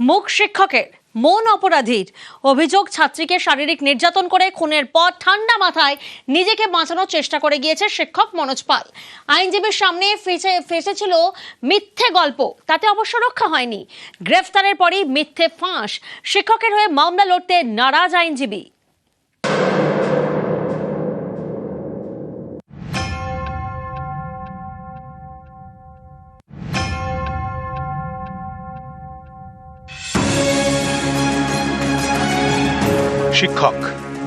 মুখ শিক্ষকের মন অপরাধীর অভিযোগ, ছাত্রীকে শারীরিক নির্যাতন করে খুনের পর ঠান্ডা মাথায় নিজেকে বাঁচানোর চেষ্টা করে গিয়েছে শিক্ষক মনোজ পাল। আইনজীবীর সামনে ফেসে, ফেসেছিল মিথ্যে গল্প, তাতে অবশ্য রক্ষা হয়নি। গ্রেফতারের পরই মিথ্যে ফাঁস, শিক্ষকের হয়ে মামলা লড়তে নারাজ আইনজীবী। শিক্ষক।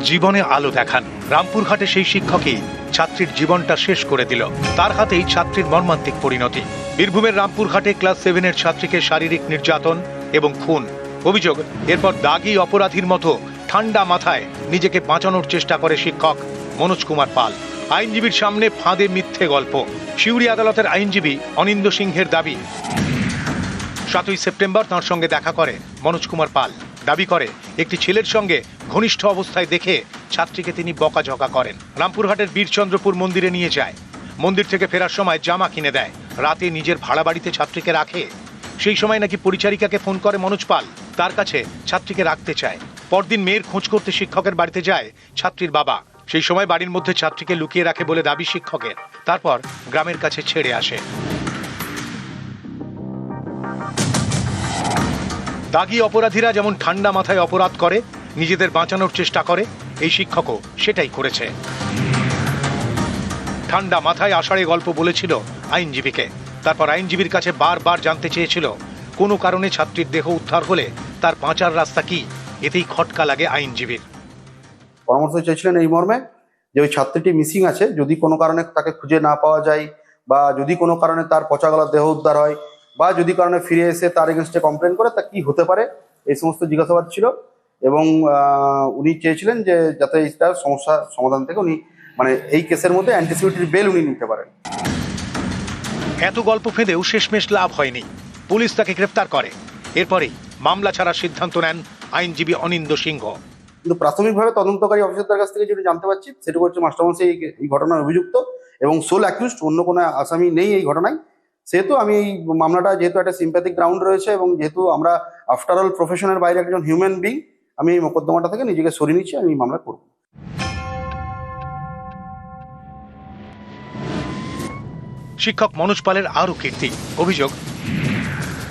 জীবনে আলো দেখান। রামপুরহাটে সেই শিক্ষকই ছাত্রীর জীবনটা শেষ করে দিল। তার হাতেই ছাত্রীর মর্মান্তিক পরিণতি। বীরভূমের রামপুরহাটে ক্লাস সেভেনের ছাত্রীকে শারীরিক নির্যাতন এবং খুন। অভিযোগ, এরপর দাগি অপরাধীর মতো ঠান্ডা মাথায় নিজেকে বাঁচানোর চেষ্টা করে শিক্ষক মনোজ কুমার পাল। আইনজীবীর সামনে ফাঁদে মিথ্যে গল্প। শিউরি আদালতের আইনজীবী অনিন্দ সিংহের দাবি। সাতই সেপ্টেম্বর তাঁর সঙ্গে দেখা করে মনোজ কুমার পাল। দাবি করে, একটি ছেলের সঙ্গে ঘনিষ্ঠ অবস্থায় দেখে ছাত্রীকে তিনি বকাঝকা করেন। রামপুরহাটের বীরচন্দ্রপুর মন্দিরে নিয়ে যায়। মন্দির থেকে ফেরার সময় জামা কিনে দেয়। রাতে নিজের ভাড়া বাড়িতে ছাত্রীকে রাখে। সেই সময় নাকি পরিচারিকাকে ফোন করে মনোজ পাল। তার কাছে ছাত্রীকে রাখতে চায়। পরদিন মেয়ের খোঁজ করতে শিক্ষকের বাড়িতে যায় ছাত্রীর বাবা। সেই সময় বাড়ির মধ্যে ছাত্রীকে লুকিয়ে রাখে বলে দাবি শিক্ষকের। তারপর গ্রামের কাছে ছেড়ে আসে। দাগি অপরাধীরা যেমন ঠান্ডা মাথায় অপরাধ করে, নিজেদের বাঁচানোর চেষ্টা করে, এই শিক্ষকও সেটাই করেছে। ঠান্ডা মাথায় আষাঢ়ে গল্প বলেছিল আইনজীবীকে। তারপর আইনজীবীর কাছে বারবার জানতে চেয়েছিল, কোনো কারণে ছাত্রীর দেহ উদ্ধার হলে তার বাঁচার রাস্তা কি? এতেই খটকা লাগে আইনজীবীর। পরামর্শ চেয়েছিলেন এই মর্মে যে ওই ছাত্রীটি মিসিং আছে, যদি কোনো কারণে তাকে খুঁজে না পাওয়া যায় বা যদি কোনো কারণে তার পচা গলা দেহ উদ্ধার হয় বা যদি কারণে ফিরে এসে তার এগেনস্টে কমপ্লেন করে তা কি হতে পারে? এই সমস্ত জিজ্ঞাসাবাদ ছিল এবং উনি চেয়েছিলেন যে যাতে এইটার সমস্যা সমাধান থেকে উনি মানে এই কেসের মধ্যে অ্যান্টিসিপিটির বেল উনি নিতে পারেন। এত গল্প ফেঁদেও শেষমেশ লাভ হয়নি। পুলিশ তাকে গ্রেফতার করে। এরপরেই মামলা ছাড়ার সিদ্ধান্ত নেন আইনজীবী অনিন্দ সিংহ। কিন্তু প্রাথমিকভাবে তদন্তকারী অফিসারদের কাছ থেকে যেটা জানতে পারছি সেটা হচ্ছে মাস্টারমশাই এই এই ঘটনায় অভিযুক্ত এবং সোল অ্যাকিউজড অন্য কোনো আসামি নেই এই ঘটনায়। সেহেতু আমি এই মামলাটা যেহেতু একটা সিম্প্যাথিক গ্রাউন্ড রয়েছে এবং যেহেতু আমরা আফটার অল প্রফেশনের বাইরে একজন হিউম্যান বিং আমি এই মোকদ্দমাটা থেকে নিজেকে সরিয়ে নিচ্ছি, আমি এই মামলা করব। শিক্ষক মনোজ পালের আরও কীর্তি, অভিযোগ,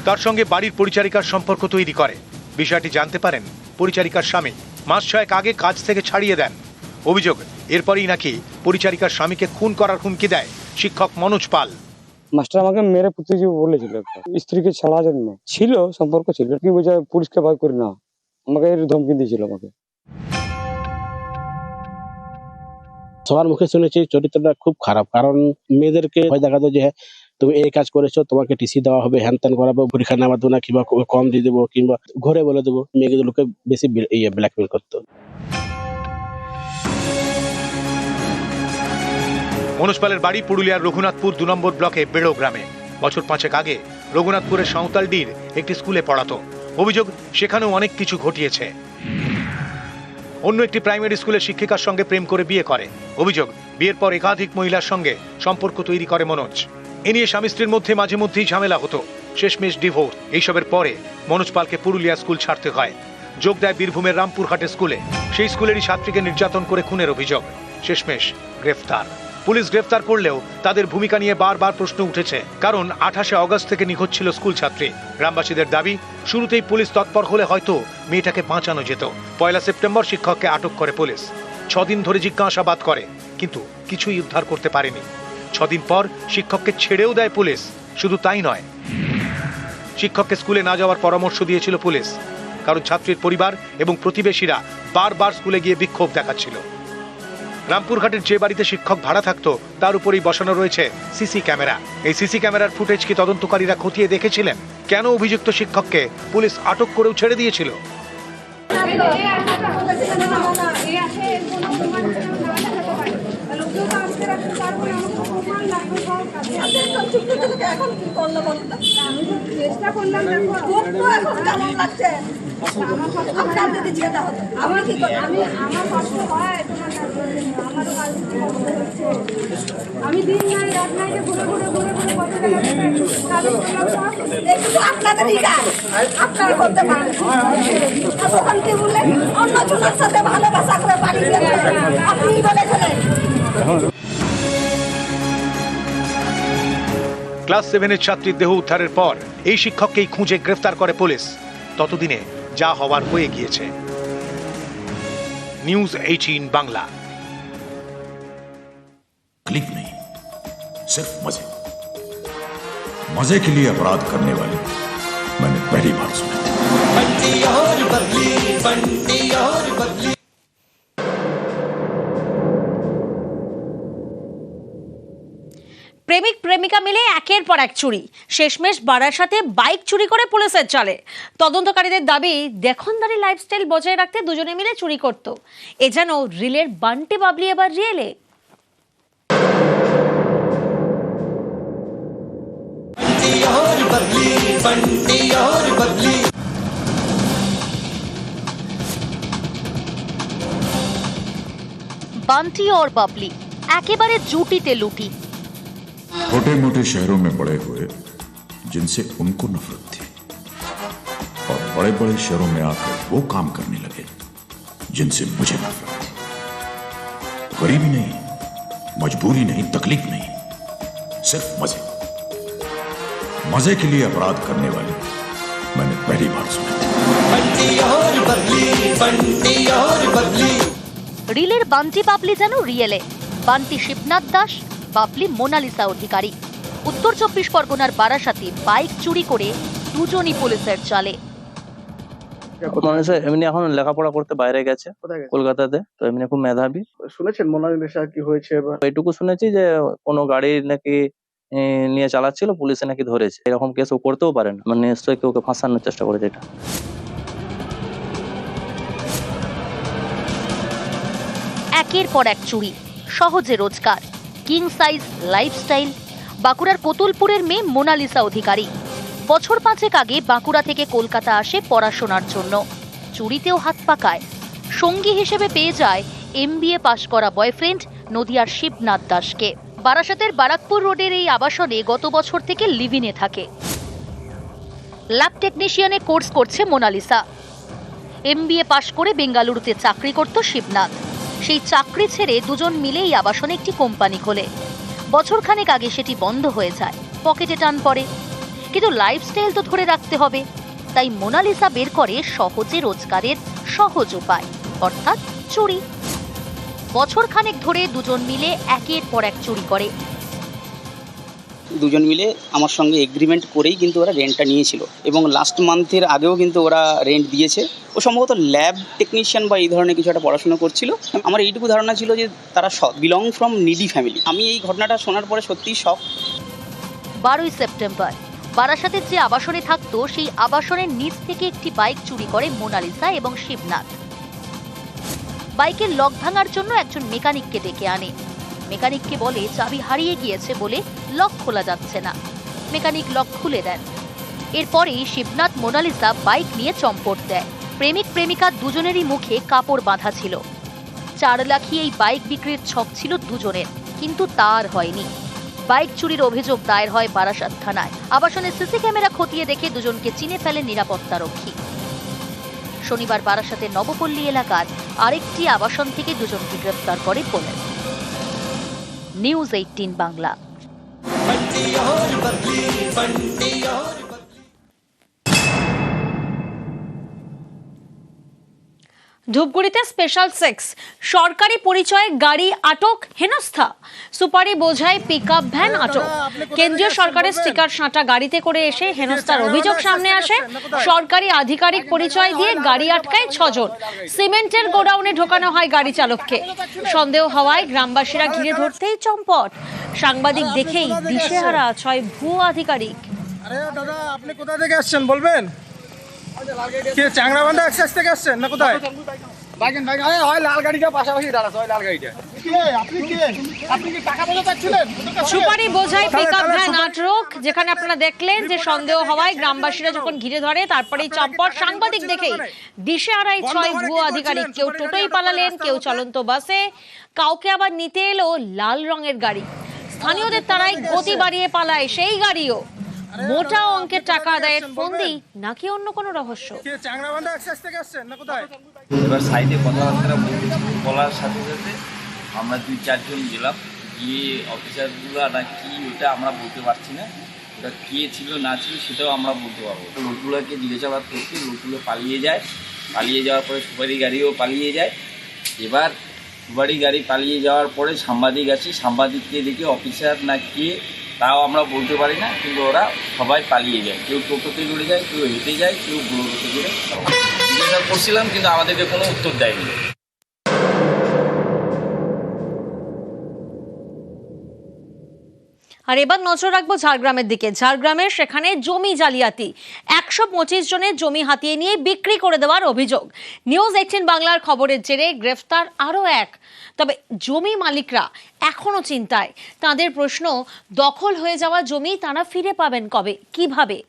তার সঙ্গে বাড়ির পরিচারিকার সম্পর্ক তৈরি করে। বিষয়টি জানতে পারেন পরিচারিকার স্বামী। মাস ছয়েক আগে কাজ থেকে ছাড়িয়ে দেন। অভিযোগ, এরপরেই নাকি পরিচারিকার স্বামীকে খুন করার হুমকি দেয় শিক্ষক মনোজ পাল। মাস্টার আমাকে মেরে পুঁতে বলেছিল স্ত্রীকে ছাড়ার জন্য। ছিল, সম্পর্ক ছিল। কি বোঝা, পুলিশকে ভয় করি না। আমাকে এর ধমকি দিয়েছিল আমাকে। সবার মুখে শুনেছি, চরিত্রটা খুব খারাপ। কারণ মেয়েদেরকে ভয় দেখাতো যে, তুমি এই কাজ করেছ, তোমাকে টিসি দেওয়া হবে হ্যান ত্যান করাবো, পরীক্ষা নেওয়া দেবো না, কিংবা কম দিয়ে দেবো, কিংবা ঘরে বলে দেবো। মেয়েগুলোকে বেশি বে- ইয়ে ব্ল্যাকমেল করতো। মনোজ পালের বাড়ি পুরুলিয়ার রঘুনাথপুর দু নম্বর ব্লকে বেড়ো গ্রামে। বছর পাঁচেক আগে রঘুনাথপুরের সাঁওতালডির একটি স্কুলে পড়াতো। অভিযোগ, সেখানেও অনেক কিছু ঘটিয়েছে। অন্য একটি প্রাইমারি স্কুলের শিক্ষিকার সঙ্গে প্রেম করে বিয়ে করে। অভিযোগ, বিয়ের পর একাধিক মহিলার সঙ্গে সম্পর্ক তৈরি করে মনোজ। এ নিয়ে স্বামী স্ত্রীর মধ্যে মাঝে মধ্যেই ঝামেলা হতো। শেষমেশ ডিভোর্স। এইসবের পরে মনোজ পালকে পুরুলিয়া স্কুল ছাড়তে হয়। যোগ দেয় বীরভূমের রামপুরহাটে স্কুলে। সেই স্কুলেরই ছাত্রীকে নির্যাতন করে খুনের অভিযোগ। শেষমেশ গ্রেফতার। পুলিশ গ্রেফতার করলেও তাদের ভূমিকা নিয়ে বারবার প্রশ্ন উঠেছে, কারণ আঠাশে অগস্ট থেকে নিখোঁজ ছিল স্কুল ছাত্রী। গ্রামবাসীদের দাবি, শুরুতেই পুলিশ তৎপর হলে হয়তো মেয়েটাকে বাঁচানো যেত। পয়লা সেপ্টেম্বর শিক্ষককে আটক করে পুলিশ। ছদিন ধরে জিজ্ঞাসাবাদ করে, কিন্তু কিছুই উদ্ধার করতে পারেনি। ছদিন পর শিক্ষককে ছেড়েও দেয় পুলিশ, শুধু তাই নয়। শিক্ষককে স্কুলে না যাওয়ার পরামর্শ দিয়েছিল পুলিশ। কারণ ছাত্রীর পরিবার এবং প্রতিবেশীরা বারবার স্কুলে গিয়ে বিক্ষোভ দেখাচ্ছিল। রামপুরঘাটের যে বাড়িতে শিক্ষক ভাড়া থাকতো তার উপরেই বসানো রয়েছে সিসি ক্যামেরা এই সিসি ক্যামেরার ফুটেজ কি তদন্তকারীরা খতিয়ে দেখেছিলেন কেন অভিযুক্ত শিক্ষককে পুলিশ আটক করেও ছেড়ে দিয়েছিল এখন কি করল বলো আমি তো চেষ্টা করলাম এখন কেমন লাগছে? আপনার যদি যেটা হতো, আমি কি আমি আমার কষ্ট হয় তোমার আমারও কাজ করতে আমি দিন নাই রাত নাই ঘুরে ঘুরে ঘুরে ঘুরে কত কাজ আপনারা করতে পারেন। তখন কি বললেন? অন্য জনের সাথে ভালোবাসা করে বাড়ি গেছে আপনি বলেছিলেন। ক্লাস সেভেনের ছাত্রীর দেহ উদ্ধারের পর এই শিক্ষককেই খুঁজে গ্রেফতার করে পুলিশ ততদিনে যা হওয়ার হয়ে গিয়েছে নিউজ এইটিন বাংলা तकलीफ नहीं सिर्फ मजे मजे के लिए अपराध करने वाले मैंने पहली बार सुना প্রেমিক একের পর এক চুরি। শেষমেশ বাড়ার সাথে বাইক চুরি করে পুলিশের চলে। তদন্তকারীদের দাবি, দেখনদারি লাইফস্টাইল বজায় রাখতে দুজনে মিলে চুরি করত। এ যেন রিলের বান্টি বাবলি এবার রিয়েলে। বান্টি और বাবলি, একেবারে জুটিতে লুটি। छोटे मोटे शहरों में बड़े हुए जिनसे उनको नफरत थी और बड़े बड़े शहरों में आकर वो काम करने लगे जिनसे मुझे नफरत थी गरीबी नहीं मजबूरी नहीं तकलीफ नहीं सिर्फ मजे मजे के लिए अपराध करने वाले मैंने पहली बार सुना রিলের বান্টি বাবলি যেন রিয়েলে বান্টি শিবনাথ দাস বাবলি মোনালিসা অধিকারী। উত্তর চব্বিশ পরগনার বারাসাতে বাইক চুরি করে দুজনই পুলিশের চালে। এমনি এখন লেখাপড়া করতে বাইরে গেছে কলকাতাতে তো এমনি খুব মেধাবী। শুনেছেন মোনালিসা কি হয়েছে বা? এটুকু শুনেছি যে কোনো গাড়ি নাকি নিয়ে চালাচ্ছিল পুলিশে নাকি ধরেছে। এরকম কেস ও করতেও পারে না। মানে নিশ্চয়ই কেউ ফাঁসানোর চেষ্টা করেছে এটা। একের পর এক চুরি সহজে রোজগার। কিং সাইজ লাইফস্টাইল, বাঁকুড়ার কোতুলপুরের মেয়ে মোনালিসা অধিকারী। বছর পাঁচেক আগে বাঁকুড়া থেকে কলকাতা আসে পড়াশোনার জন্য। চুরিতেও হাত পাকায়। সঙ্গী হিসেবে পেয়ে যায় এমবিএ পাশ করা বয়ফ্রেন্ড নদিয়ার শিবনাথ দাসকে। বারাসাতের বারাকপুর রোডের এই আবাসনে গত বছর থেকে লিভিনে থাকে। ল্যাব টেকনিশিয়ানে কোর্স করছে মোনালিসা। এমবিএ পাশ করে বেঙ্গালুরুতে চাকরি করত শিবনাথ। সেই চাকরি ছেড়ে দুজন মিলেই আবাসনে একটি কোম্পানি খোলে। বছরখানেক আগে সেটি বন্ধ হয়ে যায়, পকেটে টান পড়ে। কিন্তু লাইফস্টাইল তো ধরে রাখতে হবে। তাই মোনালিসা বের করে সহজে রোজগারের সহজ উপায়, অর্থাৎ চুরি। বছরখানেক ধরে দুজন মিলে একের পর এক চুরি করে। দুজন মিলে আমার সঙ্গে এগ্রিমেন্ট করেই কিন্তু ওরা রেন্টটা নিয়েছিল। এবং লাস্ট মান্থের আগেও কিন্তু ওরা রেন্ট দিয়েছে। ও সম্ভবত ল্যাব টেকনিশিয়ান বা এই ধরনের কিছু একটা পড়াশোনা করছিল। আমার এইটুকু ধারণা ছিল যে তারা বিলং ফ্রম নিডি ফ্যামিলি আমি এই ঘটনাটা শোনার পরে সত্যিই শখ বারোই সেপ্টেম্বর, বারাসাতের যে আবাসনে থাকতো, সেই আবাসনের নিচ থেকে একটি বাইক চুরি করে মোনালিসা এবং শিবনাথ। বাইকের লক ভাঙার জন্য একজন মেকানিককে ডেকে আনে। মেকানিককে বলে চাবি হারিয়ে গিয়েছে বলে লক খোলা যাচ্ছে না। মেকানিক লক খুলে দেন। এরপরেই শিবনাথ, মোনালিসা বাইক নিয়ে চম্পট দেয়। প্রেমিক, প্রেমিকা দুজনেরই মুখে কাপড় বাঁধা ছিল। চার লাখি এই বাইক বিক্রির ছক ছিল দুজনের, কিন্তু তার হয়নি। বাইক চুরির অভিযোগ দায়ের হয় বারাসাত থানায়। আবাসনের সিসি ক্যামেরা খতিয়ে দেখে দুজনকে চিনে ফেলে নিরাপত্তা রক্ষী শনিবার বারাসাতের নবপল্লী এলাকার আরেকটি আবাসন থেকে দুজনকে গ্রেফতার করে পুলিশ। নিউজ এইটিন বাংলা ধূপগুড়িতে স্পেশাল সেক্স সরকারি পরিচয়ে গাড়ি আটক হেনস্থা। সুপারি বোঝায় পিক ভ্যান আটক। কেন্দ্রীয় সরকারের স্টিকার সাঁটা গাড়িতে করে এসে হেনস্থার অভিযোগ সামনে আসে। সরকারি আধিকারিক পরিচয় দিয়ে গাড়ি আটকায় ছজন। সিমেন্টের গোডাউনে ঢোকানো হয় গাড়ি চালককে। সন্দেহ হওয়ায় গ্রামবাসীরা ঘিরে ধরতেই চম্পট। সাংবাদিক দেখেই দিশেহারা ছয় ভুয়ো আধিকারিক। আরে দাদা আপনি কোথা থেকে আসছেন বলবেন? কি চাংরাবান্ধা এক্সেস থেকে আসছেন না কোথায়? বাইকেন বাইকেন। আরে হয় লাল গাড়িটা পাশাপাশি দাঁড়াচ্ছে হয় লাল গাড়িটা। কে? আপনি কে? আপনি কি টাকা পয়সা চাচ্ছিলেন? ওদের কাছে? সুপারি বোঝাই পিকআপ ভ্যান সুপারি- যেখানে আপনারা দেখলেন যে সন্দেহ হওয়ায় গ্রামবাসীরা যখন ঘিরে ধরে তারপরেই চম্পট সাংবাদিক দেখেই দিশে আড়াই ছয় ভুয়ো আধিকারিক কেউ টোটোই পালালেন কেউ চলন্ত বাসে। কাউকে আবার নিতে এলো লাল রঙের গাড়ি। স্থানীয়দের তারাই গতি বাড়িয়ে পালায় সেই গাড়িও। মোটা অঙ্কের টাকা আদায়ের ফন্দি নাকি অন্য কোনো রহস্য? কে চাংরাবান্ধা এক্সাইজ থেকে আসছেন না কোথায়? এবার সাইডে কথাবার্তা বলার সাথে সাথে আমরা দুই চারজন গেলাম গিয়ে অফিসারগুলো না কি ওটা আমরা বলতে পারছি না ওটা কে ছিল না ছিল সেটাও আমরা বলতে পারব লোকগুলোকে জিজ্ঞাসাবাদ করছি লোকগুলো পালিয়ে যায় পালিয়ে যাওয়ার পরে সুপারি গাড়িও পালিয়ে যায়। এবার সুপারি গাড়ি পালিয়ে যাওয়ার পরে সাংবাদিক আছে সাংবাদিককে দেখে অফিসার না কে তাও আমরা বলতে পারি না, কিন্তু ওরা সবাই পালিয়ে যায়। কেউ টোটোতে জুড়ে যায়, কেউ হেঁটে যায়, কেউ বোলোতে জুড়ে জিজ্ঞাসা করছিলাম, কিন্তু আমাদেরকে কোনো উত্তর দেয়নি। আর এবার নজর রাখব ঝাড়গ্রামের দিকে। ঝাড়গ্রামে সেখানে জমি জালিয়াতি। একশো পঁচিশ জনের জমি হাতিয়ে নিয়ে বিক্রি করে দেওয়ার অভিযোগ। নিউজ এইটিন বাংলার খবরের জেরে গ্রেফতার আরও এক। তবে জমি মালিকরা এখনও চিন্তায়। তাদের প্রশ্ন, দখল হয়ে যাওয়া জমি তারা ফিরে পাবেন কবে? কীভাবে?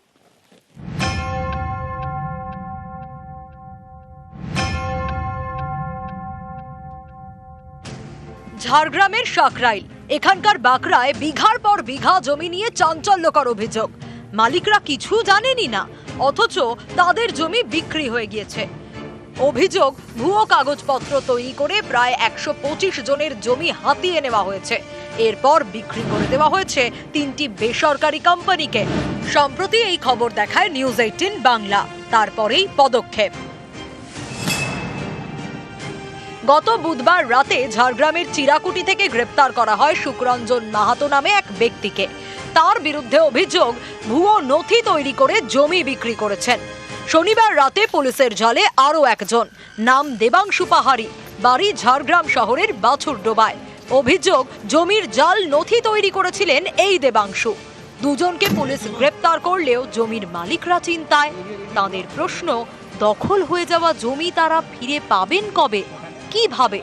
ঝাড়গ্রামের সাকরাইল। এখানকার বাকরায় বিঘার পর বিঘা জমি নিয়ে চাঞ্চল্যকর অভিযোগ। মালিকরা কিছু জানেনই না, অথচ তাদের জমি বিক্রি হয়ে গিয়েছে। অভিযোগ, ভুয়ো কাগজপত্র তৈরি করে প্রায় একশো পঁচিশ জনের জমি হাতিয়ে নেওয়া হয়েছে। এরপর বিক্রি করে দেওয়া হয়েছে তিনটি বেসরকারি কোম্পানিকে। সম্প্রতি এই খবর দেখায় নিউজ এইটিন বাংলা। তারপরেই পদক্ষেপ। গত বুধবার রাতে ঝাড়গ্রামের চিরাকুটি থেকে গ্রেপ্তার করা হয় শুক্রঞ্জন মাহাতো নামে এক ব্যক্তিকে। তার বিরুদ্ধে অভিযোগ, ভুয়ো নথি তৈরি করে জমি বিক্রি করেছেন। শনিবার রাতে পুলিশের জালে আরও একজন, নাম দেবাংশু পাহাড়ি, বাড়ি ঝাড়গ্রাম শহরের বাছুর ডোবায় অভিযোগ, জমির জাল নথি তৈরি করেছিলেন এই দেবাংশু। দুজনকে পুলিশ গ্রেপ্তার করলেও জমির মালিকরা চিন্তায়। তাদের প্রশ্ন, দখল হয়ে যাওয়া জমি তারা ফিরে পাবেন কবে? কীভাবে?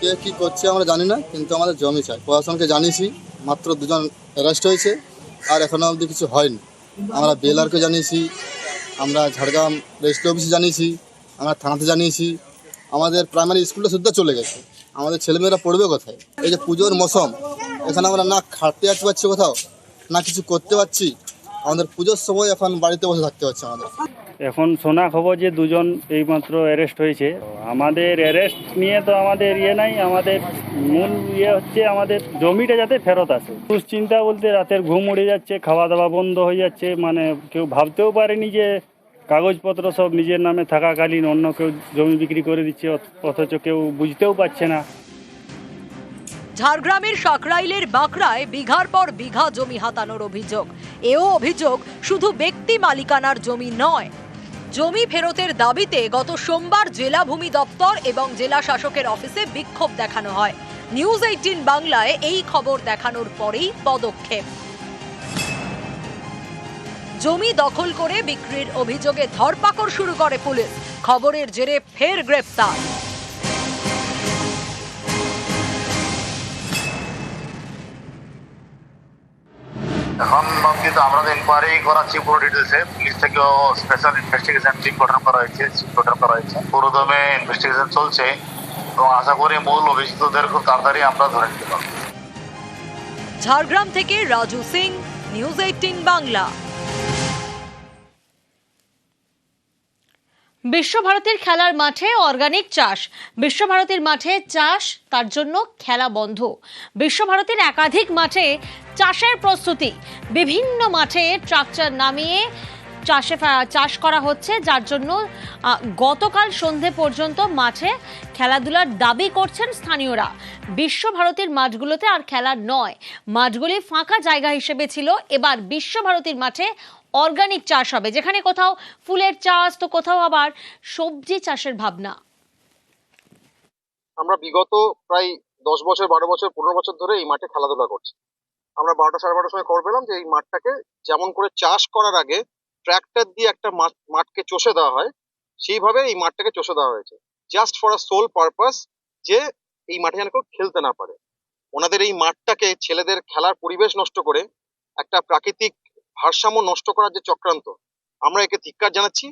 কে কি করছে আমরা জানি না, কিন্তু আমাদের জমি চাই। প্রশাসনকে জানিয়েছি, মাত্র দুজন অ্যারেস্ট হয়েছে, আর এখনও অবধি কিছু হয়নি। আমরা বেলারকে জানিয়েছি, আমরা ঝাড়গ্রাম রেজিস্ট্রি অফিসে জানিয়েছি, আমরা থানাতে জানিয়েছি। আমাদের প্রাইমারি স্কুলটা শুদ্ধ চলে গেছে। আমাদের ছেলেমেয়েরা পড়বে কোথায়? এই যে পুজোর মৌসুম, এখানে আমরা না খাটতে যেতে পারছি কোথাও, না কিছু করতে পারছি আমাদের পুজোর সময় এখন বাড়িতে বসে থাকতে হচ্ছে আমাদের। এখন শোনা খবর যে দুজন এইমাত্র অ্যারেস্ট হয়েছে। আমাদের অ্যারেস্ট নিয়ে তো আমাদের ইয়ে নাই, আমাদের মূল ইয়ে হচ্ছে আমাদের জমিটা যাতে ফেরত আসে। দুশ্চিন্তা বলতে রাতের ঘুম উড়ে যাচ্ছে খাওয়া দাওয়া বন্ধ হয়ে যাচ্ছে মানে কেউ ভাবতেও পারেনি যে কাগজপত্র সব নিজের নামে থাকাকালীন অন্য কেউ জমি বিক্রি করে দিচ্ছে, অথ- অথচ কেউ বুঝতেও পারছে না। ঝাড়গ্রামের সাকরাইলের বাঁকড়ায় বিঘার পর বিঘা জমি হাতানোর অভিযোগ। এও অভিযোগ শুধু ব্যক্তি মালিকানার জমি নয় জমি ফেরতের দাবিতে গত সোমবার জেলা ভূমি দপ্তর এবং জেলা শাসকের অফিসে বিক্ষোভ দেখানো হয়। নিউজ এইটিন বাংলায় এই খবর দেখানোর পরেই পদক্ষেপ। জমি দখল করে বিক্রির অভিযোগে ধরপাকড় শুরু করে পুলিশ। খবরের জেরে ফের গ্রেপ্তার। এখন কিন্তু আমরা ইনকোয়ারি করাচ্ছি পুরো ডিটেলসে পুলিশ থেকেও স্পেশাল ইনভেস্টিগেশন টিম গঠন করা হয়েছে গঠন করা হয়েছে। পুরোদমে ইনভেস্টিগেশন চলছে এবং আশা করি মূল অভিযুক্তদের খুব তাড়াতাড়ি আমরা ধরে নিতে পারব। ঝাড়গ্রাম থেকে রাজু সিং নিউজ এইটিন বাংলা। বিশ্বভারতীর খেলার মাঠে অর্গানিক চাষ। বিশ্বভারতীর মাঠে চাষ, তার জন্য খেলা বন্ধ। বিশ্বভারতীর একাধিক মাঠে চাষের প্রস্তুতি। বিভিন্ন মাঠে ট্রাকচার নামিয়ে চাষে চাষ করা হচ্ছে, যার জন্য গতকাল সন্ধে পর্যন্ত মাঠে খেলাধুলার দাবি করছেন স্থানীয়রা। বিশ্বভারতীর মাঠগুলোতে আর খেলা নয়। মাঠগুলি ফাঁকা জায়গা হিসেবে ছিল। এবার বিশ্বভারতীর মাঠে অর্গানিক চাষ হবে। যেখানে কোথাও ফুলের চাষ, তো কোথাও আবার সবজি চাষের ভাবনা। আমরা বিগত প্রায় দশ বছর, বারো বছর, পনেরো বছর ধরে এই মাঠে খেলাধুলা করছি। আমরা বারোটা সাড়ে বারোটার সময় খবর পেলাম যে এই মাঠটাকে যেমন করে চাষ করার আগে ট্র্যাক্টর দিয়ে একটা মাঠ, মাঠকে চষে দেওয়া হয়, সেইভাবে এই মাঠটাকে চষে দেওয়া হয়েছে। Just for a sole purpose যে এই মাঠে যেন কেউ খেলতে না পারে। ওনাদের এই মাঠটাকে ছেলেদের খেলার পরিবেশ নষ্ট করে একটা প্রাকৃতিক ভারসাম্য নষ্ট করার যে চক্রান্ত, আমরা একে ধিক্কার জানাচ্ছি।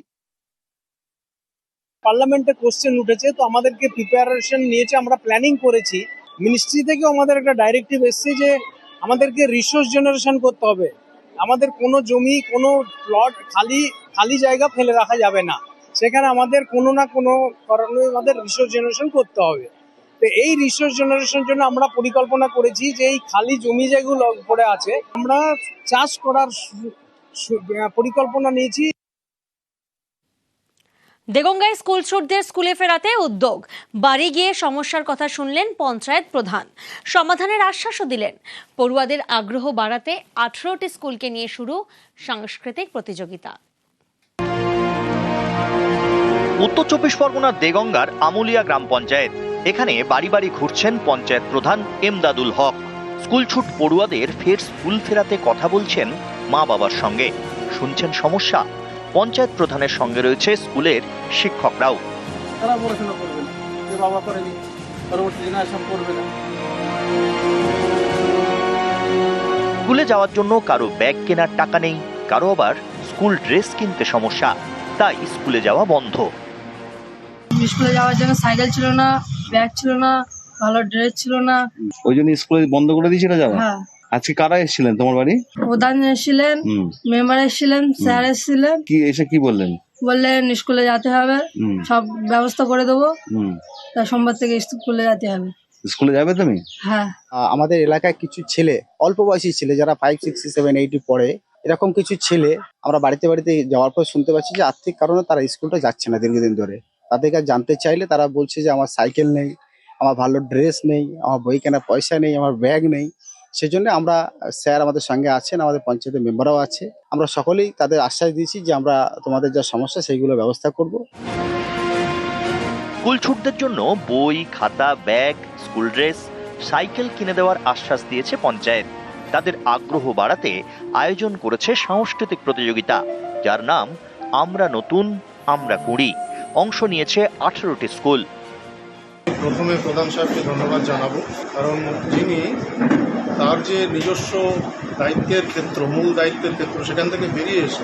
পার্লামেন্টে কোশ্চেন উঠেছে, তো আমাদেরকে প্রিপারেশন নিয়েছে, আমরা প্ল্যানিং করেছি। মিনিস্ট্রি থেকেও আমাদের একটা ডাইরেক্টিভ এসছে যে আমাদেরকে রিসোর্স জেনারেশন করতে হবে। আমাদের কোনো জমি, কোনো প্লট খালি খালি জায়গা ফেলে রাখা যাবে না। সেখানে আমাদের কোনো না কোনো কারণে আমাদের রিসোর্স জেনারেশন করতে হবে। তো এই রিসোর্স জেনারেশন জন্য আমরা পরিকল্পনা করেছি যে এই খালি জমি যেগুলো পড়ে আছে আমরা চাষ করার পরিকল্পনা নিয়েছি। দেগঙ্গায় স্কুল ছুটদের স্কুলে ফেরাতে উদ্যোগ। বাড়ি গিয়ে সমস্যার কথা শুনলেন পঞ্চায়েত প্রধান। সমাধানের আশ্বাসও দিলেন। পড়ুয়াদের আগ্রহ বাড়াতে আঠারোটি স্কুলকে নিয়ে শুরু সাংস্কৃতিক প্রতিযোগিতা। উত্তর চব্বিশ পরগনার দেগঙ্গার আমুলিয়া গ্রাম পঞ্চায়েত। এখানে বাড়ি বাড়ি ঘুরছেন পঞ্চায়েত প্রধান এমদাদুল হক। স্কুল ছুট পড়ুয়াদের ফের স্কুল ফেরাতে কথা বলছেন মা বাবার সঙ্গে। শুনছেন সমস্যা? পঞ্চায়েত প্রধানের সঙ্গে রয়েছে স্কুলের শিক্ষকরাও। তারা পড়াশোনা করবে না। বাবা করেনি পরবর্তী জেনারেশন করবে না। স্কুলে যাওয়ার জন্য কারও ব্যাগ কেনার টাকা নেই কারও আবার স্কুল ড্রেস কিনতে সমস্যা। তাই স্কুলে যাওয়া বন্ধ। স্কুলে যাওয়ার জন্য সাইকেল ছিল না ব্যাগ ছিল না ভালো ড্রেস ছিল না। ওই জন্য স্কুলে বন্ধ করে দিয়েছিল যাওয়া? হ্যাঁ। আজকে কারা এসেছিলেন? তোমার বাড়ি? প্রধান এসেছিলেন মেম্বার এসেছিলেন স্যার এসেছিলেন। কি এসে কি বললেন? বললেন স্কুলে যেতে হবে। সব ব্যবস্থা করে দেবো। হুম। তা সোমবার থেকে স্কুলে যেতে হবে। স্কুলে যাবে তুমি? হ্যাঁ। আমাদের এলাকায় কিছু ছেলে অল্প বয়সী ছেলে যারা ফাইভ সিক্স সেভেন এইটে পড়ে এরকম কিছু ছেলে আমরা বাড়িতে বাড়িতে যাওয়ার পর শুনতে পাচ্ছি যে আর্থিক কারণে তারা স্কুলটা যাচ্ছে না দীর্ঘদিন ধরে। তাদের কাছে জানতে চাইলে তারা বলছে যে আমার সাইকেল নেই, আমার ভালো ড্রেস নেই, আমার বই কেনার পয়সা নেই, আমার ব্যাগ নেই। সেজন্য আমরা স্যার আমাদের সঙ্গে আছেন, আমাদের পঞ্চায়েতের মেম্বারও আছে। আমরা সকলেই তাদের আশ্বাস দিয়েছি যে আমরা তোমাদের যা সমস্যা সেইগুলো ব্যবস্থা করব। স্কুল ছুটদের জন্য বই, খাতা, ব্যাগ, স্কুল ড্রেস, সাইকেল কিনে দেওয়ার আশ্বাস দিয়েছে পঞ্চায়েত। তাদের আগ্রহ বাড়াতে আয়োজন করেছে সাংস্কৃতিক প্রতিযোগিতা, যার নাম আমরা নতুন, আমরা কুড়ি। অংশ নিয়েছে আঠেরোটি স্কুল। প্রথমে প্রধান সাহেবকে ধন্যবাদ জানাব কারণ যিনি তার যে নিজস্ব দায়িত্বের ক্ষেত্র মূল দায়িত্বের ক্ষেত্র সেখান থেকে বেরিয়ে এসে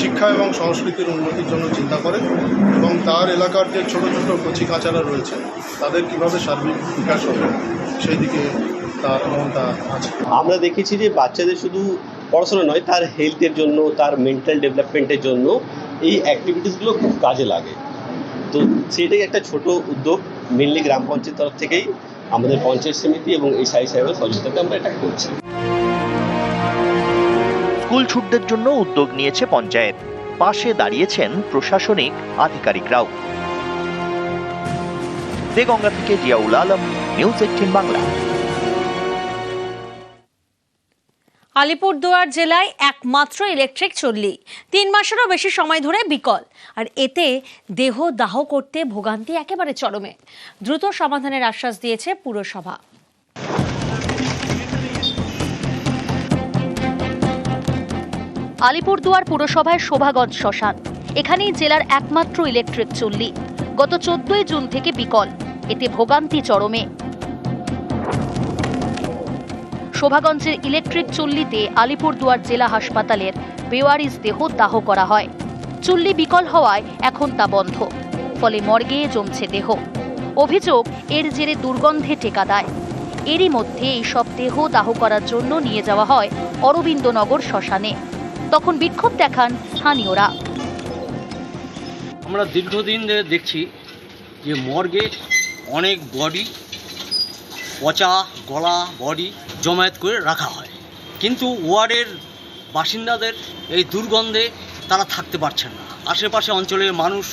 শিক্ষা এবং সংস্কৃতির উন্নতির জন্য চিন্তা করেন এবং তার এলাকার যে ছোট ছোট কচি কাঁচারা রয়েছে তাদের কীভাবে সার্বিক বিকাশ হবে সেই দিকে তার মনটা আছে। আমরা দেখেছি যে বাচ্চাদের শুধু পড়াশোনা নয় তার হেলথের জন্য তার মেন্টাল ডেভেলপমেন্টের জন্য এই অ্যাক্টিভিটিসগুলো খুব কাজে লাগে। তো সেটাই একটা ছোট উদ্যোগ মেনলি গ্রাম পঞ্চায়েত তরফ থেকেই আমাদের পঞ্চায়েত সমিতি এবং এই সাই সাহেবের সহযোগিতাতে আমরা এটা করছি। স্কুল ছুটদের জন্য উদ্যোগ নিয়েছে পঞ্চায়েত। পাশে দাঁড়িয়েছেন প্রশাসনিক আধিকারিকরাও। দেগঙ্গা থেকে জিয়াউল আলম, নিউজ এইটিন বাংলা। আলিপুরদুয়ার জেলায় একমাত্র ইলেকট্রিক চল্লি। তিন মাসেরও বেশি সময় ধরে বিকল। আর এতে দেহ দাহ করতে ভোগান্তি একেবারে চরমে। দ্রুত সমাধানের আশ্বাস দিয়েছে পুরসভা। আলিপুরদুয়ার পুরসভায় শোভাগঞ্জ শ্মশান। এখানেই জেলার একমাত্র ইলেকট্রিক চুল্লি। গত চোদ্দই জুন থেকে বিকল। এতে ভোগান্তি চরমে। শোভাগঞ্জের ইলেকট্রিক চুল্লিতে আলিপুরদুয়ার জেলা হাসপাতালের বেওয়ারিস দেহ দাহ করা হয়। চুল্লি বিকল হওয়ায় এখন তা বন্ধ, ফলে মর্গে জমছে দেহ। অভিযোগ, এর জেরে দুর্গন্ধে টেকা দেয়। এরই মধ্যে এই সব দেহ দাহ করার জন্য নিয়ে যাওয়া হয় অরবিন্দনগর শ্মশানে। তখন বিক্ষোভ দেখান স্থানীয়রা। আমরা দীর্ঘদিন ধরে দেখছি যে মর্গে অনেক বডি পচা গলা বডি জমায়েত করে রাখা হয়। কিন্তু ওয়ার্ডের বাসিন্দাদের এই দুর্গন্ধে তারা থাকতে পারছেন না। আশেপাশে অঞ্চলের মানুষ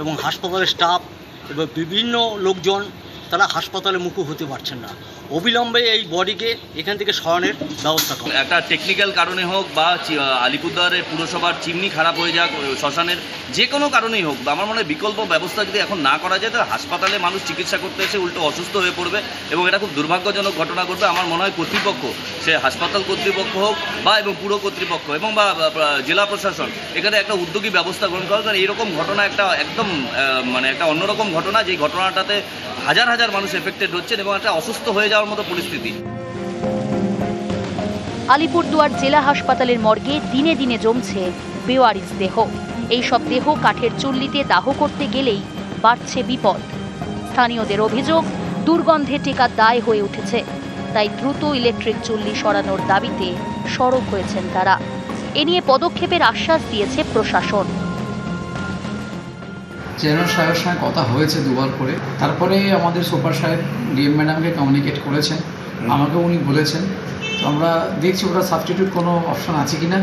এবং হাসপাতালের স্টাফ এবং বিভিন্ন লোকজন তারা হাসপাতালে মুখো হতে পারছেন না। অবিলম্বে এই বডিকে এখান থেকে সরানোর ব্যবস্থা করো একটা টেকনিক্যাল কারণে হোক বা আলিপুরদুয়ারের পুরসভার চিমনি খারাপ হয়ে যাক শ্মশানের যে কোনো কারণেই হোক, আমার মনে হয় বিকল্প ব্যবস্থা যদি এখন না করা যায়, তাহলে হাসপাতালে মানুষ চিকিৎসা করতে এসে উল্টো অসুস্থ হয়ে পড়বে এবং এটা খুব দুর্ভাগ্যজনক ঘটনা ঘটবে। আমার মনে হয় কর্তৃপক্ষ, সে হাসপাতাল কর্তৃপক্ষ হোক বা এবং পুরো কর্তৃপক্ষ এবং বা জেলা প্রশাসন, এখানে একটা উদ্যোগী ব্যবস্থা গ্রহণ করা। কারণ এরকম ঘটনা একটা একদম মানে একটা অন্যরকম ঘটনা যেই ঘটনাটাতে হাজার হাজার মানুষ এফেক্টেড হচ্ছেন এবং একটা অসুস্থ হয়ে যাওয়ার মতো পরিস্থিতি। আলিপুরদুয়ার জেলা হাসপাতালের মর্গে দিনে দিনে জমছে বেওয়ারিশ দেহ। এই সব দেহ কাঠের চুল্লিতে দাহ করতে গেলেই বাড়ছে বিপদ। স্থানীয়দের অভিযোগ, দুর্গন্ধে টেকা দায় হয়ে উঠেছে। তাই দ্রুত ইলেকট্রিক চুল্লি সরানোর দাবিতে সরব হয়েছেন তারা। এ নিয়ে পদক্ষেপের আশ্বাস দিয়েছে প্রশাসন। জেনারেল সাহেবের সঙ্গে কথা হয়েছে দুবার করে। তারপরে আমাদের সুপার সাহেব ডিএম ম্যাডামকে কমিউনিকেট করেছেন। আমাকে উনি বলেছেন তো আমরা দেখছি ওটা সাবস্টিটিউট কোনো অপশন আছে কি না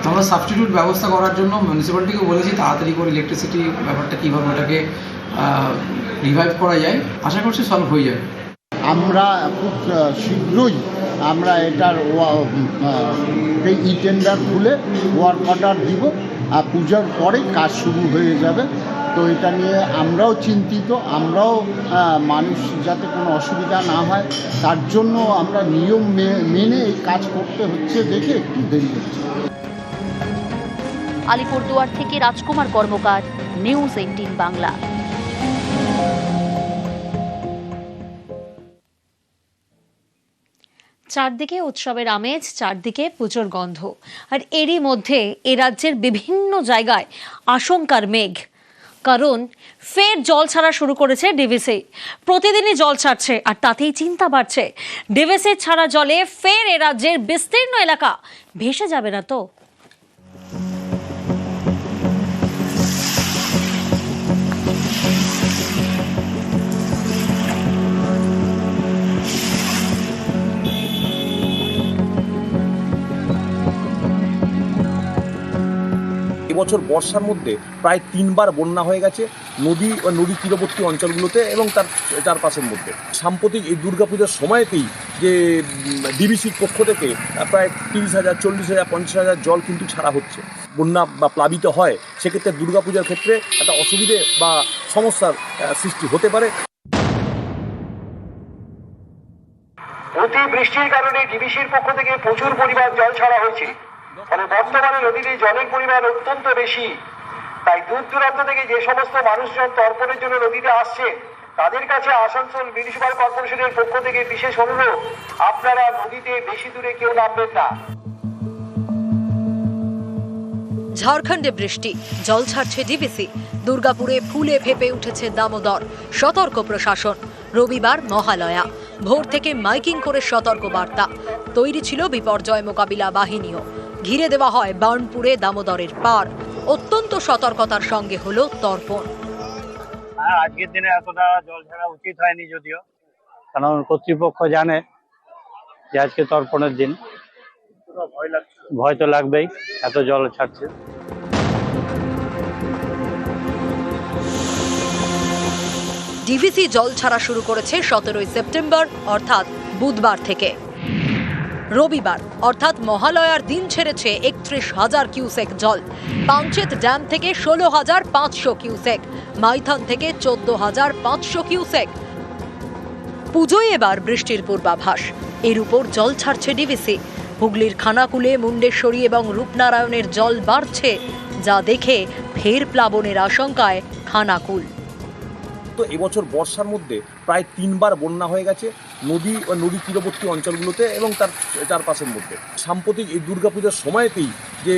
তো আমরা সাবস্টিটিউট ব্যবস্থা করার জন্য মিউনিসিপ্যালিটিকে বলেছি তাড়াতাড়ি করে ইলেকট্রিসিটি ব্যাপারটা কীভাবে ওটাকে রিভাইভ করা যায়? আশা করছি সলভ হয়ে যাবে। আমরা খুব শীঘ্রই আমরা এটার ই টেন্ডার খুলে ওয়ার্ক অর্ডার দিব আর পূজার পরে কাজ শুরু হয়ে যাবে। তো এটা নিয়ে আমরাও চিন্তিত, আমরাও মানুষ যাতে কোনো অসুবিধা না হয়, তার জন্য আমরা নিয়ম মেনে এই কাজ করতে হচ্ছে দেখে একটু দেরি হচ্ছে। আলিপুরদুয়ার থেকে রাজকুমার কর্মকার, নিউজ এইটিন বাংলা। চারদিকে উৎসবের আমেজ, চারদিকে পুজোর গন্ধ। আর এরই মধ্যে এ রাজ্যের বিভিন্ন জায়গায় আশঙ্কার মেঘ। কারণ ফের জল ছাড়া শুরু করেছে ডিভিসি। প্রতিদিনই জল ছাড়ছে, আর তাতেই চিন্তা বাড়ছে। ডিভিসি ছাড়া জলে ফের এ রাজ্যের বিস্তীর্ণ এলাকা ভেসে যাবে না তো। এবছর বর্ষার মধ্যে প্রায় তিনবার বন্যা হয়ে গেছে নদী ও নদী তীরবর্তী অঞ্চলগুলোতে এবং তার চারপাশের মধ্যে। সাম্প্রতিক এই দুর্গাপূজার সময়তেই যে ডিবিসির পক্ষ থেকে প্রায় তিরিশ হাজার, চল্লিশ হাজার, পঞ্চাশ হাজার জল কিন্তু ছাড়া হচ্ছে। বন্যা বা প্লাবিত হয়, সেক্ষেত্রে দুর্গাপূজার ক্ষেত্রে একটা অসুবিধে বা সমস্যার সৃষ্টি হতে পারে। অতি বৃষ্টির কারণে ডিবিসির পক্ষ থেকে প্রচুর পরিমাণ জল ছাড়া হয়েছে। ফলে বর্তমানে নদীতে জলের পরিমাণ অত্যন্ত বেশি? তাই দূর দূরান্ত থেকে যে সমস্ত মানুষজন তর্পণের জন্য নদীতে আসছে তাদের কাছে আসানসোল মিউনিসিপাল কর্পোরেশনের পক্ষ থেকে বিশেষ অনুরোধ, আপনারা নদীতে বেশি দূরে কেউ নামবেন না। ঝাড়খণ্ডে বৃষ্টি, জল ছাড়ছে ডিবিসি, দুর্গাপুরে ফুলে ফেপে উঠেছে দামোদর, সতর্ক প্রশাসন, রবিবার মহালয়া, ভোর থেকে মাইকিং করে সতর্ক বার্তা তৈরি ছিল বিপর্যয় মোকাবিলা বাহিনীও। ঘিরে দেওয়া হয় বার্নপুরে দামোদরের পার। অত্যন্ত সতর্কতার সঙ্গে হলো তর্পণ। হ্যাঁ আজকের দিনে এতটা জল ছাড়া উচিত হয়নি যদিও। কারণ কর্তৃপক্ষ জানে যে আজকে তর্পণের দিন। ভয় তো লাগবেই এত জল ছাড়ছে। ডিভিসি জল ছাড়া শুরু করেছে সতেরোই সেপ্টেম্বর অর্থাৎ বুধবার থেকে। রবিবার, অর্থাৎ মহালয়ার দিন ছেড়েছে একত্রিশ হাজার কিউসেক জল। পাঞ্চেত ড্যাম থেকে ষোলো হাজার পাঁচশো কিউসেক, মাইথন থেকে চোদ্দ হাজার পাঁচশো কিউসেক। পুজোয় এবার বৃষ্টির পূর্বাভাস। এর উপর জল ছাড়ছে ডিভিসি হুগলির খানাকুলে, মুন্ডেশ্বরী এবং রূপনারায়ণের জল বাড়ছে, যা দেখে ফের প্লাবনের আশঙ্কায় খানাকুল। তো এবছর বর্ষার মধ্যে প্রায় তিনবার বন্যা হয়ে গেছে। নদী ও নদী তীরবর্তী অঞ্চলগুলোতে এবং তার চারপাশের মধ্যে। সাম্প্রতিক এই দুর্গাপূজার সময়তেই যে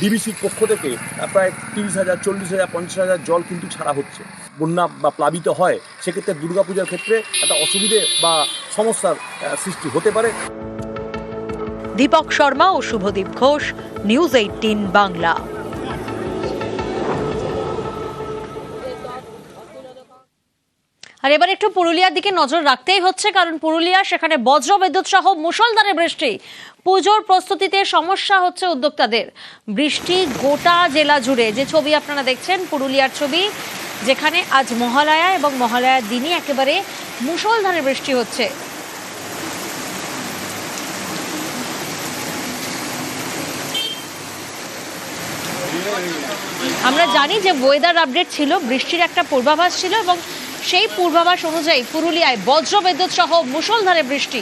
ডিবিসির পক্ষ থেকে প্রায় তিরিশ হাজার, চল্লিশ হাজার, পঞ্চাশ হাজার জল কিন্তু ছাড়া হচ্ছে। বন্যা বা প্লাবিত হয়, সেক্ষেত্রে দুর্গাপূজার ক্ষেত্রে একটা অসুবিধে বা সমস্যার সৃষ্টি হতে পারে। দীপক শর্মা ও শুভদীপ ঘোষ, নিউজ এইটিন বাংলা। আর এবার একটু পুরুলিয়ার দিকে নজর রাখতেই হচ্ছে, কারণ পুরুলিয়া, সেখানে বজ্র বিদ্যুৎ সহ মুসলধারে বৃষ্টি। পুজোর প্রস্তুতিতে সমস্যা হচ্ছে উদ্যোক্তাদের। বৃষ্টি গোটা জেলা জুড়ে। যে ছবি আপনারা দেখছেন, পুরুলিয়ার ছবি, যেখানে আজ মহালয়া এবং মহালয়ার দিনই একেবারে মুসলধারে বৃষ্টি হচ্ছে। আমরা জানি যে ওয়েদার আপডেট ছিল, বৃষ্টির একটা পূর্বাভাস ছিল এবং সেই পূর্বাভাস অনুযায়ী পুরুলিয়ায় বজ্র বিদ্যুৎ সহ মুষলধারে বৃষ্টি।